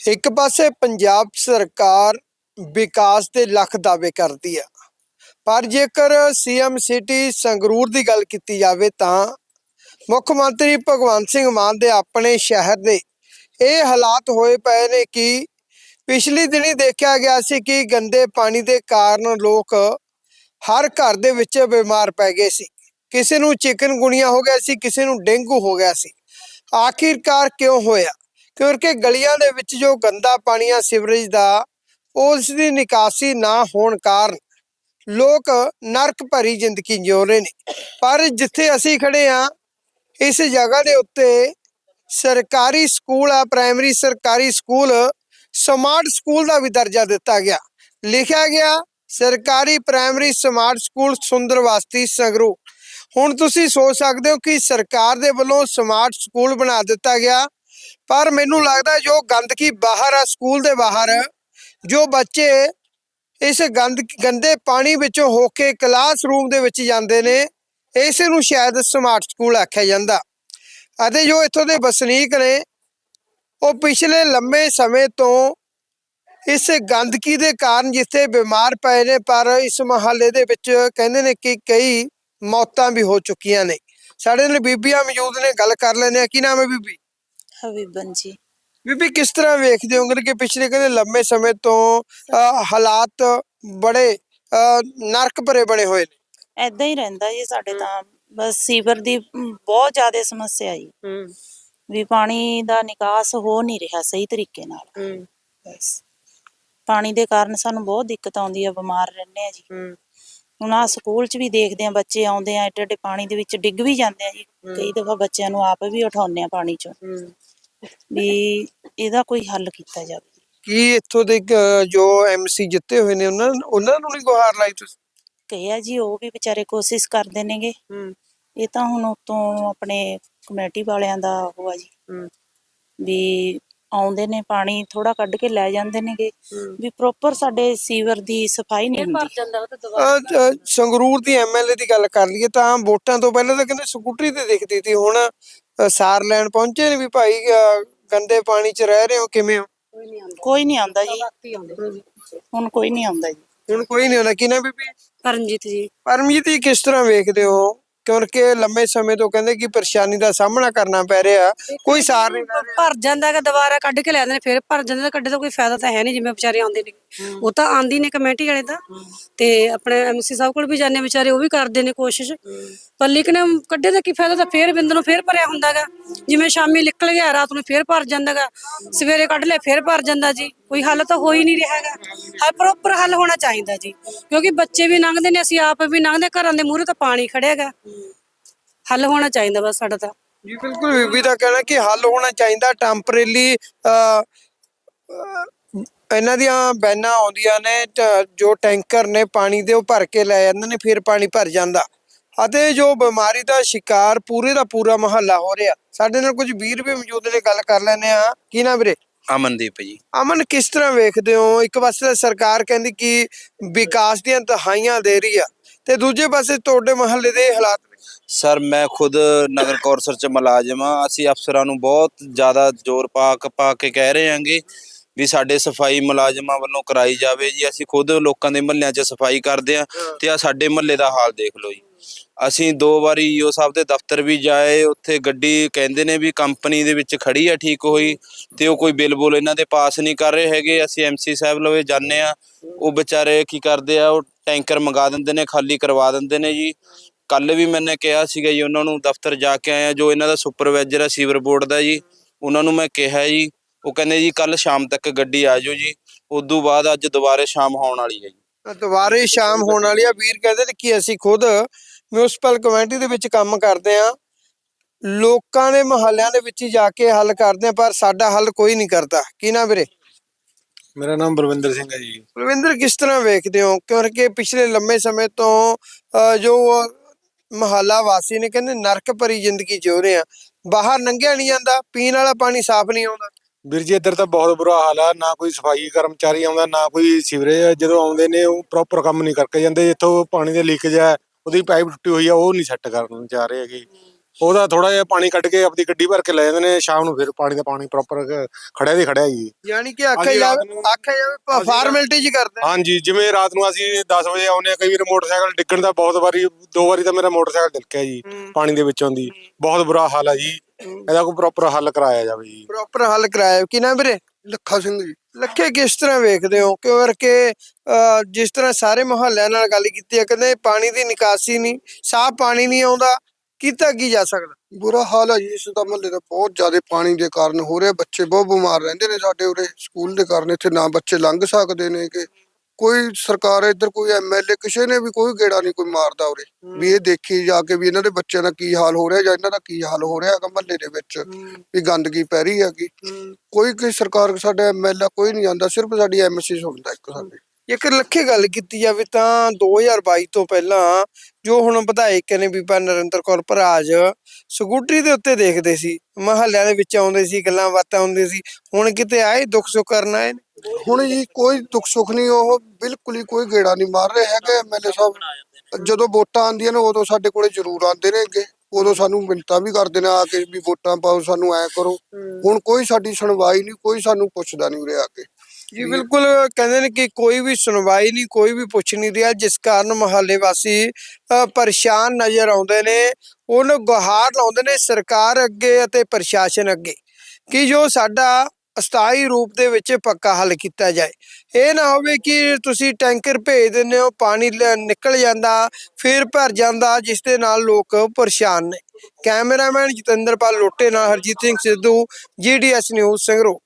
ਇੱਕ ਪਾਸੇ ਪੰਜਾਬ ਸਰਕਾਰ ਵਿਕਾਸ ਦੇ ਲੱਖ ਦਾਅਵੇ ਕਰਦੀ ਆ, ਪਰ ਜੇਕਰ ਸੀਐਮ ਸਿਟੀ ਸੰਗਰੂਰ ਦੀ ਗੱਲ ਕੀਤੀ ਜਾਵੇ ਤਾਂ ਮੁੱਖ ਮੰਤਰੀ ਭਗਵੰਤ ਸਿੰਘ ਮਾਨ ਦੇ ਆਪਣੇ ਸ਼ਹਿਰ ਦੇ ਇਹ ਹਾਲਾਤ ਹੋਏ ਪਏ ਨੇ ਕਿ ਪਿਛਲੀ ਦਿਨੀ ਦੇਖਿਆ ਗਿਆ ਸੀ ਕਿ ਗੰਦੇ ਪਾਣੀ ਦੇ ਕਾਰਨ ਲੋਕ ਹਰ ਘਰ ਦੇ ਵਿੱਚ ਬਿਮਾਰ ਪੈ ਗਏ ਸੀ। ਕਿਸੇ ਨੂੰ ਚਿਕਨ ਚਿਕਨਗੁਣੀਆ ਹੋ ਗਿਆ ਸੀ, ਕਿਸੇ ਨੂੰ ਡੇਂਗੂ ਹੋ ਗਿਆ ਸੀ। ਆਖਿਰਕਾਰ ਕਿਉਂ ਹੋਇਆ? ਕਿਉਂਕਿ ਗਲੀਆਂ ਦੇ ਵਿੱਚ ਜੋ ਗੰਦਾ ਪਾਣੀ ਆ ਸੀਵਰੇਜ ਦਾ, ਉਸ ਦੀ ਨਿਕਾਸੀ ਨਾ ਹੋਣ ਕਾਰਨ ਲੋਕ ਨਰਕ ਭਰੀ ਜ਼ਿੰਦਗੀ ਜਿਉ ਰਹੇ ਨੇ। ਪਰ ਜਿੱਥੇ ਅਸੀਂ ਖੜੇ ਆ ਇਸ ਜਗ੍ਹਾ ਦੇ ਉੱਤੇ ਸਰਕਾਰੀ ਸਕੂਲ ਆ, ਪ੍ਰਾਇਮਰੀ ਸਰਕਾਰੀ ਸਕੂਲ, ਸਮਾਰਟ ਸਕੂਲ ਦਾ ਵੀ ਦਰਜਾ ਦਿੱਤਾ ਗਿਆ। ਲਿਖਿਆ ਗਿਆ, ਸਰਕਾਰੀ primary smart school Sundarbasti Sangrur ਹੁਣ ਤੁਸੀਂ ਸੋਚ ਸਕਦੇ ਹੋ ਕਿ ਸਰਕਾਰ ਦੇ ਵੱਲੋਂ ਸਮਾਰਟ ਸਕੂਲ ਬਣਾ ਦਿੱਤਾ ਗਿਆ। ਪਰ ਮੈਨੂੰ ਲੱਗਦਾ ਜੋ ਗੰਦਗੀ ਬਾਹਰ ਆ, ਸਕੂਲ ਦੇ ਬਾਹਰ, ਜੋ ਬੱਚੇ ਇਸ ਗੰਦ, ਗੰਦੇ ਪਾਣੀ ਵਿੱਚੋਂ ਹੋ ਕੇ ਕਲਾਸਰੂਮ ਦੇ ਵਿੱਚ ਜਾਂਦੇ ਨੇ, ਇਸ ਨੂੰ ਸ਼ਾਇਦ ਸਮਾਰਟ ਸਕੂਲ ਆਖਿਆ ਜਾਂਦਾ। ਅਤੇ ਜੋ ਇੱਥੋਂ ਦੇ ਵਸਨੀਕ ਨੇ, ਉਹ ਪਿਛਲੇ ਲੰਮੇ ਸਮੇਂ ਤੋਂ ਇਸ ਗੰਦਗੀ ਦੇ ਕਾਰਨ ਜਿੱਥੇ ਬਿਮਾਰ ਪਏ ਨੇ, ਪਰ ਇਸ ਮਹੱਲੇ ਦੇ ਵਿੱਚ ਕਹਿੰਦੇ ਨੇ ਕਿ ਕਈ ਮੌਤਾਂ ਵੀ ਹੋ ਚੁੱਕੀਆਂ ਨੇ। ਸਾਡੇ ਨਾਲ ਬੀਬੀਆਂ ਮੌਜੂਦ ਨੇ, ਗੱਲ ਕਰ ਲੈਂਦੇ ਆ ਕੀ ਨਾਮ ਹੈ ਬੀਬੀ? ਹਬੀਬਨ ਜੀ। ਬੀਬੀ ਕਿਸ ਤਰ੍ਹਾਂ ਵੇਖਦੇ ਹੋ? ਕਿ ਪਿਛਲੇ ਕਹਿੰਦੇ ਲੰਮੇ ਸਮੇਂ ਤੋਂ ਅਹ, ਹਾਲਾਤ ਬੜੇ ਅਹ, ਨਰਕ ਭਰੇ ਬਣੇ ਹੋਏ ਨੇ? ਐਦਾਂ ਹੀ ਰਹਿੰਦਾ ਜੀ ਸਾਡੇ ਤਾਂ। ਬਸ ਸੀਵਰ ਦੀ ਮ, ਬਹੁਤ ਜ਼ਿਆਦਾ ਸਮੱਸਿਆ ਜੀ ਵੀ ਪਾਣੀ ਦਾ ਨਿਕਾਸ ਹੋ ਨਹੀਂ ਰਿਹਾ ਸਹੀ ਤਰੀਕੇ ਨਾਲ। ਬਸ। ਪਾਣੀ ਦੇ ਕਾਰਨ ਸਾਨੂੰ ਬਹੁਤ ਦਿੱਕਤ ਆਉਂਦੀ ਆ ਬਿਮਾਰ ਰਹਿੰਦੇ ਆ ਜੀ। ਹੁਣ ਆ ਸਕੂਲ 'ਚ ਵੀ ਦੇਖਦੇ ਆ ਬੱਚੇ ਆਉਂਦੇ ਆ ਏਡੇ ਏਡੇ ਪਾਣੀ ਦੇ ਵਿੱਚ ਡਿੱਗ ਵੀ ਜਾਂਦੇ ਆ ਜੀ। ਕਈ ਦਫਾ ਬੱਚਿਆਂ ਨੂੰ ਆਪ ਵੀ ਉਠਾਉਂਦੇ ਆ ਪਾਣੀ 'ਚੋਂ। ਵੀ ਇਹਦਾ ਕੋਈ ਹੱਲ ਕੀਤਾ ਜਾਵੇ। ਕੀ ਇੱਥੋਂ ਦੇ ਅਹ, ਜੋ ਐਮਸੀ ਜਿੱਤੇ ਹੋਏ ਨੇ ਉਹਨਾਂ ਉਹਨਾਂ ਨੂੰ ਨਹੀਂ ਗੁਹਾਰ ਲਾਈ ਤੁਸੀਂ? ਕਿਹਾ ਜੀ ਉਹ ਵੀ ਵਿਚਾਰੇ ਕੋਸ਼ਿਸ਼ ਕਰਦੇ ਨੇਗੇ। ਇਹ ਤਾਂ ਹੁਣ ਉਤੋਂ ਆਪਣੇ ਕਮੇਟੀ ਵਾਲਿਆਂ ਦਾ ਉਹ ਆ ਜੀ। ਵੀ ਆਉਂਦੇ ਨੇ ਪਾਣੀ ਥੋੜਾ ਕੱਢ ਕੇ ਲੈ ਜਾਂਦੇ ਨੇਗੇ। ਵੀ ਪ੍ਰੋਪਰ ਸਾਡੇ ਸੀਵਰ ਦੀ ਸਫ਼ਾਈ ਨਹੀਂ ਹੁੰਦੀ। ਅਹ, ਸੰਗਰੂਰ ਦੀ ਐਮਐਲਏ ਦੀ ਗੱਲ ਕਰ ਲਈਏ ਤਾਂ ਵੋਟਾਂ ਤੋਂ ਪਹਿਲਾਂ ਤਾਂ ਕਹਿੰਦੇ ਸਕੂਟਰੀ ਤੇ ਦਿਖਦੀ ਸੀ। ਹੁਣ ਸਾਰ ਲੈਣ ਪਹੁੰਚੇ ਨੇ ਵੀ ਭਾਈ ਅਹ, ਗੰਦੇ ਪਾਣੀ 'ਚ ਰਹਿ ਰਹੇ ਹੋ ਕਿਵੇਂ ਹੋ? ਕੋਈ ਨਹੀਂ ਆਉਂਦਾ ਜੀ। ਹੁਣ ਕੋਈ ਨਹੀਂ ਆਉਂਦਾ ਜੀ। ਹੁਣ ਕੋਈ ਨਹੀਂ ਆਉਂਦਾ। ਕੀ ਨਾ ਬੀਬੀ? ਪਰਮਜੀਤ ਜੀ। ਪਰਮਜੀਤ ਜੀ ਕਿਸ ਤਰ੍ਹਾਂ ਵੇਖਦੇ ਹੋ? ਕਿਉਂਕਿ ਲੰਮੇ ਸਮੇਂ ਤੋਂ ਕਹਿੰਦੇ ਕਿ ਪਰੇਸ਼ਾਨੀ ਦਾ ਸਾਹਮਣਾ ਕਰਨਾ ਪੈ ਰਿਹਾ। ਕੋਈ ਸਾਰ ਨਹੀਂ ਲੈ ਰਿਹਾ। ਭਰ ਜਾਂਦਾ ਹੈਗਾ ਦੁਬਾਰਾ ਕੱਢ ਕੇ ਲੈ ਜਾਂਦੇ ਨੇ ਫਿਰ ਭਰ ਜਾਂਦਾ ਕੱਢੇ ਦਾ ਕੋਈ ਫਾਇਦਾ ਤਾਂ ਹੈ ਨਹੀਂ ਜਿਵੇਂ ਵਿਚਾਰੇ ਆਉਂਦੇ ਨੇ। ਉਹ ਤਾਂ ਆਂਦੀ ਨੇ ਕਮੇਟੀ ਵਾਲੇ ਤਾਂ। ਤੇ ਆਪਣੇ ਐਮਸੀ ਸਾਹਿਬ ਕੋਲ ਵੀ ਜਾਂਦੇ ਵਿਚਾਰੇ ਉਹ ਵੀ ਕਰਦੇ ਨੇ ਕੋਸ਼ਿਸ਼। ਪਰ ਲੇਕਿਨ ਕੱਢੇ ਦਾ ਕੀ ਫਾਇਦਾ ਤਾਂ ਫੇਰ ਬਿੰਦ ਨੂੰ ਫੇਰ ਭਰਿਆ ਹੁੰਦਾਗਾ ਜਿਵੇਂ ਸ਼ਾਮੀ ਨਿਕਲ ਗਿਆ ਰਾਤ ਨੂੰ ਫੇਰ ਭਰ ਜਾਂਦਾਗਾ ਸਵੇਰੇ ਕੱਢ ਲਿਆ ਫੇਰ ਭਰ ਜਾਂਦਾ ਜੀ। ਕੋਈ ਹੱਲ ਤਾਂ ਹੋ ਹੀ ਨਹੀਂ ਰਿਹਾ ਹੈਗਾ। ਹਾਂ ਪ੍ਰੋਪਰ ਹੱਲ ਹੋਣਾ ਚਾਹੀਦਾ ਜੀ। ਕਿਉਂਕਿ ਬੱਚੇ ਵੀ ਲੰਘਦੇ ਨੇ, ਅਸੀਂ ਆਪ ਵੀ ਲੰਘਦੇ ਘਰਾਂ ਦੇ ਮੂਹਰੇ ਤਾਂ ਪਾਣੀ ਖੜਿਆ ਹੱਲ ਹੋਣਾ ਚਾਹੀਦਾ ਬਸ ਸਾਡਾ ਤਾਂ। ਜੀ, ਬਿਲਕੁਲ ਬੀਬੀ ਦਾ ਕਹਿਣਾ ਕਿ ਹੱਲ ਹੋਣਾ ਚਾਹੀਦਾ ਟੈਂਪਰੇਰੀ ਇਹਨਾਂ ਦੀਆਂ ਬੈਨਾਂ ਆਉਂਦੀਆਂ ਨੇ ਜੋ ਟੈਂਕਰ ਨੇ ਪਾਣੀ ਦੇ, ਉਹ ਭਰ ਕੇ ਲੈ ਜਾਂਦੇ ਨੇ, ਫਿਰ ਪਾਣੀ ਭਰ ਜਾਂਦਾ। ਅਤੇ ਜੋ ਬਿਮਾਰੀ ਦਾ ਸ਼ਿਕਾਰ ਪੂਰੇ ਦਾ ਪੂਰਾ ਮਹੱਲਾ ਹੋ ਰਿਹਾ। ਸਾਡੇ ਨਾਲ ਕੁਝ ਵੀਰ ਵੀ ਮੌਜੂਦ ਨੇ, ਗੱਲ ਕਰ ਲੈਨੇ ਆ ਕੀ ਨਾ ਵੀਰੇ? ਅਮਨਦੀਪ ਜੀ। ਅਮਨ ਕਿਸ ਤਰ੍ਹਾਂ ਵੇਖਦੇ ਹੋ? ਇੱਕ ਪਾਸੇ ਤਾਂ ਸਰਕਾਰ ਕਹਿੰਦੀ ਕਿ ਵਿਕਾਸ ਦੀਆਂ ਦਹਾਈਆਂ ਦੇ ਰਹੀ ਆ ਤੇ ਦੂਜੇ ਪਾਸੇ ਤੁਹਾਡੇ ਮਹੱਲੇ ਦੇ ਹਾਲਾਤ ਸਰ ਮੈਂ ਖੁਦ ਨਗਰ ਕੌਂਸਲ ਚ ਮੁਲਾਜ਼ਮ ਆ ਅਸੀਂ ਅਫਸਰਾਂ ਨੂੰ ਬਹੁਤ ਜ਼ਿਆਦਾ ਜ਼ੋਰ ਪਾ ਕੇ ਪਾ ਕੇ ਕਹਿ ਰਹੇ ਹਾਂਗੇ ਵੀ ਸਾਡੇ ਸਫ਼ਾਈ ਮੁਲਾਜ਼ਮਾਂ ਵੱਲੋਂ ਕਰਾਈ ਜਾਵੇ ਜੀ। ਅਸੀਂ ਖੁਦ ਲੋਕਾਂ ਦੇ ਮਹੱਲਿਆਂ 'ਚ ਸਫ਼ਾਈ ਕਰਦੇ ਆ ਤੇ ਆ ਸਾਡੇ ਮਹੱਲੇ ਦਾ ਹਾਲ ਦੇਖ ਲਓ ਜੀ। ਅਸੀਂ ਦੋ ਵਾਰੀ ਈਓ ਸਾਹਿਬ ਦੇ ਦਫ਼ਤਰ ਵੀ ਜਾਏ, ਉੱਥੇ ਗੱਡੀ ਕਹਿੰਦੇ ਨੇ ਵੀ ਕੰਪਨੀ ਦੇ ਵਿੱਚ ਖੜੀ ਆ, ਠੀਕ ਹੋਈ ਤੇ ਉਹ ਕੋਈ ਬਿੱਲ ਬੁਲ ਇਹਨਾਂ ਦੇ ਪਾਸ ਨਹੀਂ ਕਰ ਰਹੇ ਹੈਗੇ, ਅਸੀਂ ਐਮਸੀ ਸਾਹਿਬ ਲਵੇ ਜਾਂਦੇ ਆ, ਉਹ ਵਿਚਾਰੇ ਕੀ ਕਰਦੇ ਆ, ਉਹ ਟੈਂਕਰ ਮੰਗਾ ਦਿੰਦੇ ਨੇ, ਖਾਲੀ ਕਰਵਾ ਦਿੰਦੇ ਨੇ ਜੀ। ਕੱਲ ਵੀ ਮੈਨੇ ਕਿਹਾ ਸੀਗਾ ਜੀ, ਉਹਨਾਂ ਨੂੰ ਦਫ਼ਤਰ ਜਾ ਕੇ ਆਇਆ, ਜੋ ਇਹਨਾਂ ਦਾ ਸੁਪਰਵਾਈਜ਼ਰ ਆ, ਸੀਵਰ ਬੋਰਡ ਦਾ ਜੀ, ਉਹਨਾਂ ਨੂੰ ਮੈਂ ਕਿਹਾ ਜੀ, ਉਹ ਕਹਿੰਦੇ ਜੀ ਕੱਲ ਸ਼ਾਮ ਤੱਕ ਗੱਡੀ ਆ ਜਾਓ ਜੀ, ਉਦੋਂ ਬਾਅਦ ਅੱਜ ਦੁਬਾਰੇ ਸ਼ਾਮ ਹੋਣ ਵਾਲੀ ਹੈ ਜੀ। ਦੁਬਾਰੇ ਸ਼ਾਮ ਹੋਣ ਵਾਲੀ ਆ, ਵੀਰ ਕਹਿੰਦੇ ਕਿ ਅਸੀਂ ਖੁਦ ਮਿਊਨਿਸਪਲ ਕਮੇਟੀ ਦੇ ਵਿੱਚ ਕੰਮ ਕਰਦੇ ਆ ਲੋਕਾਂ ਦੇ ਮਹੱਲਿਆਂ ਦੇ ਵਿੱਚ ਜਾ ਕੇ ਹੱਲ ਕਰਦੇ ਆ ਪਰ ਸਾਡਾ ਹੱਲ ਕੋਈ ਨਹੀਂ ਕਰਦਾ। ਕੀ ਨਾ ਵੀਰੇ? ਮੇਰਾ ਨਾਮ ਬਲਵਿੰਦਰ ਸਿੰਘ ਹੈ ਜੀ। ਰਵਿੰਦਰ ਕਿਸ ਤਰ੍ਹਾਂ ਵੇਖਦੇ ਹੋ? ਕਿਉਂਕਿ ਪਿਛਲੇ ਲੰਮੇ ਸਮੇਂ ਤੋਂ ਅਹ, ਜੋ ਮਹੱਲਾ ਵਾਸੀ ਨੇ ਕਹਿੰਦੇ ਨਰਕ ਭਰੀ ਜ਼ਿੰਦਗੀ ਜਿਉ ਰਹੇ ਆ ਬਾਹਰ ਲੰਘਿਆ ਨਹੀਂ ਜਾਂਦਾ ਪੀਣ ਵਾਲਾ ਪਾਣੀ ਸਾਫ਼ ਨਹੀਂ ਆਉਂਦਾ। ਵੀਰ ਜੀ ਇੱਧਰ ਤਾਂ ਬਹੁਤ ਬੁਰਾ ਹਾਲ ਆ ਨਾ ਕੋਈ ਸਫ਼ਾਈ ਕਰਮਚਾਰੀ ਆਉਂਦਾ ਨਾ ਕੋਈ ਸੀਵਰੇਜ ਜਦੋਂ ਆਉਂਦੇ ਨੇ ਉਹ ਪ੍ਰੋਪਰ ਕੰਮ ਨਹੀਂ ਕਰਕੇ ਜਾਂਦੇ ਇੱਥੋਂ ਪਾਣੀ ਦੇ ਲੀਕੇਜ ਹੈ ਉਹਦੀ ਪਾਈਪ ਟੁੱਟੀ ਹੋਈ ਆ ਉਹ ਨਹੀਂ ਸੈੱਟ ਕਰਨ ਜਾ ਰਹੇ ਹੈਗੇ। ਉਹਦਾ ਥੋੜਾ ਜਿਹਾ ਪਾਣੀ ਕੱਢ ਕੇ ਆਪਣੀ ਗੱਡੀ ਭਰ ਕੇ ਲੈ ਜਾਂਦੇ ਨੇ ਸ਼ਾਮ ਨੂੰ ਫਿਰ ਪਾਣੀ ਦਾ ਪਾਣੀ ਪ੍ਰੋਪਰ ਖੜਿਆ ਦੀ ਖੜਿਆ ਜੀ। ਯਾਨੀ ਕਿ ਆਖਿਆ ਅਸੀਂ ਰਾਤ ਜਾਵੇ ਨੂੰ- ਆਖਿਆ ਜਾਵੇ ਅਸੀਂ ਫਾਰਮੈਲਿਟੀ ਜੀ ਕਰਦੇ ਆ। ਹਾਂਜੀ ਜਿਵੇਂ ਰਾਤ ਨੂੰ ਅਸੀਂ 10 ਵਜੇ ਆਉਂਦੇ ਆ ਕਈ ਵਾਰ ਮੋਟਰਸਾਈਕਲ ਡਿੱਗਣ ਦਾ ਬਹੁਤ ਵਾਰੀ ਦੋ ਵਾਰੀ ਤਾਂ ਮੇਰਾ ਮੋਟਰਸਾਈਕਲ ਡਿੱਗਿਆ ਜੀ ਪਾਣੀ ਦੇ ਵਿੱਚੋਂ ਦੀ। ਬਹੁਤ ਬੁਰਾ ਹਾਲ ਹੈ ਜੀ। ਇਹਦਾ ਕੋਈ ਪ੍ਰੋਪਰ ਹੱਲ ਕਰਾਇਆ ਜਾਵੇ ਜੀ। ਪ੍ਰੋਪਰ ਹੱਲ ਕਰਾਇਆ। ਕਿ ਨਾ ਵੀਰੇ? ਲੱਖਾ ਸਿੰਘ ਜੀ। ਲੱਖੇ ਕਿਸ ਤਰ੍ਹਾਂ ਵੇਖਦੇ ਹੋ? ਕਿਉਂਕਿ ਅਹ, ਜਿਸ ਤਰ੍ਹਾਂ ਸਾਰੇ ਮੁਹੱਲਿਆਂ ਨਾਲ ਗੱਲ ਕੀਤੀ ਹੈ ਕਹਿੰਦੇ ਪਾਣੀ ਦੀ ਨਿਕਾਸੀ ਨਹੀਂ ਸਾਫ਼ ਪਾਣੀ ਨਹੀਂ ਆਉਂਦਾ ਕੀਤਾ ਕੀ ਜਾ ਸਕਦਾ? ਬੁਰਾ ਹਾਲ ਹੈ ਜੀ ਇਸ ਦਾ ਮਹੱਲੇ ਦਾ ਬਹੁਤ ਜ਼ਿਆਦਾ ਪਾਣੀ ਦੇ ਕਾਰਨ ਹੋ ਰਿਹਾ ਬੱਚੇ ਬਹੁਤ ਬਿਮਾਰ ਰਹਿੰਦੇ ਨੇ ਸਾਡੇ ਉਰੇ ਸਕੂਲ ਦੇ ਕਾਰਨ ਇੱਥੇ ਨਾ ਬੱਚੇ ਲੰਘ ਸਕਦੇ ਨੇ ਕਿ ਕੋਈ ਸਰਕਾਰ ਇੱਧਰ ਕੋਈ ਐਮਐਲਏ ਕਿਸੇ ਨੇ ਵੀ ਕੋਈ ਗੇੜਾ ਨਹੀਂ ਕੋਈ ਮਾਰਦਾ ਉਰੇ। ਵੀ ਇਹ ਦੇਖੀ ਜਾ ਕੇ ਵੀ ਇਹਨਾਂ ਦੇ ਬੱਚਿਆਂ ਦਾ ਕੀ ਹਾਲ ਹੋ ਰਿਹਾ ਜਾਂ ਇਹਨਾਂ ਦਾ ਕੀ ਹਾਲ ਹੋ ਰਿਹਾ ਹੈਗਾ ਮਹੱਲੇ ਦੇ ਵਿੱਚ ਵੀ ਗੰਦਗੀ ਪੈ ਰਹੀ ਹੈਗੀ। ਕੋਈ ਕੋਈ ਸਰਕਾਰ ਸਾਡਾ ਐਮਐਲਏ ਕੋਈ ਨਹੀਂ ਆਉਂਦਾ ਸਿਰਫ ਸਾਡੀ ਐਮਸੀ ਸੁਣਦਾ ਇੱਕ ਸਾਡੀ। ਜੇਕਰ ਲੱਖੇ ਗੱਲ ਕੀਤੀ ਜਾਵੇ ਤਾਂ 2022 ਤੋਂ ਪਹਿਲਾਂ ਜੋ ਹੁਣ ਵਿਧਾਇਕ ਨੇ ਬੀਬਾ ਨਰਿੰਦਰ ਕੌਰ ਭਰਾਜ ਸਕੂਟਰੀ ਦੇ ਉੱਤੇ ਦੇਖਦੇ ਸੀ ਮਹੱਲਿਆਂ ਦੇ ਵਿੱਚ ਆਉਂਦੇ ਸੀ ਗੱਲਾਂ ਬਾਤਾਂ ਹੁੰਦੇ ਸੀ ਹੁਣ ਕਿਤੇ ਆਏ ਦੁੱਖ ਸੁੱਖ ਕਰਨ ਆਏ ਹੁਣ ਜੀ ਕੋਈ ਦੁੱਖ ਸੁੱਖ ਨਹੀਂ ਉਹ ਬਿਲਕੁਲ ਹੀ ਕੋਈ ਗੇੜਾ ਨਹੀਂ ਮਾਰ ਰਹੇ ਹੈਗੇ ਐਮਐਲਏ ਸਾਹਿਬ। ਜਦੋਂ ਵੋਟਾਂ ਆਉਂਦੀਆਂ ਨੇ ਉਦੋਂ ਸਾਡੇ ਕੋਲੇ ਜ਼ਰੂਰ ਆਉਂਦੇ ਨੇ ਅੱਗੇ। ਉਦੋਂ ਸਾਨੂੰ ਮਿੰਤਾਂ ਵੀ ਕਰਦੇ ਨੇ ਆ ਕੇ ਵੀ ਵੋਟਾਂ ਪਾਓ ਸਾਨੂੰ ਐ ਕਰੋ। ਹੁਣ ਕੋਈ ਸਾਡੀ ਸੁਣਵਾਈ ਨਹੀਂ ਕੋਈ ਸਾਨੂੰ ਪੁੱਛਦਾ ਨਹੀਂ ਉਰੇ ਆ ਕੇ। ਜੀ ਬਿਲਕੁਲ ਕਹਿੰਦੇ ਨੇ ਕਿ ਕੋਈ ਵੀ ਸੁਣਵਾਈ ਨਹੀਂ ਕੋਈ ਵੀ ਪੁੱਛ ਨਹੀਂ ਰਿਹਾ। ਜਿਸ ਕਾਰਨ ਮੁਹੱਲੇ ਵਾਸੀ ਪਰੇਸ਼ਾਨ ਨਜ਼ਰ ਆਉਂਦੇ ਨੇ। ਉਹਨੂੰ ਗੁਹਾਰ ਲਾਉਂਦੇ ਨੇ ਸਰਕਾਰ ਅੱਗੇ ਅਤੇ ਪ੍ਰਸ਼ਾਸਨ ਅੱਗੇ। ਕਿ ਜੋ ਸਾਡਾ ਅਸਥਾਈ ਰੂਪ ਦੇ ਵਿੱਚ ਪੱਕਾ ਹੱਲ ਕੀਤਾ ਜਾਏ। ਇਹ ਨਾ ਹੋਵੇ ਕਿ ਤੁਸੀਂ ਟੈਂਕਰ ਭੇਜ ਦਿੰਦੇ ਹੋ, ਪਾਣੀ ਲ- ਨਿਕਲ ਜਾਂਦਾ, ਫਿਰ ਭਰ ਜਾਂਦਾ, ਜਿਸ ਦੇ ਨਾਲ ਲੋਕ ਪਰੇਸ਼ਾਨ ਨੇ। ਕੈਮਰਾਮੈਨ ਜਤਿੰਦਰਪਾਲ ਲੋਟੇ ਨਾਲ ਹਰਜੀਤ ਸਿੰਘ ਸਿੱਧੂ ਜੀਡੀਐਸ ਨਿਊਜ਼ ਸੰਗਰੂਰ।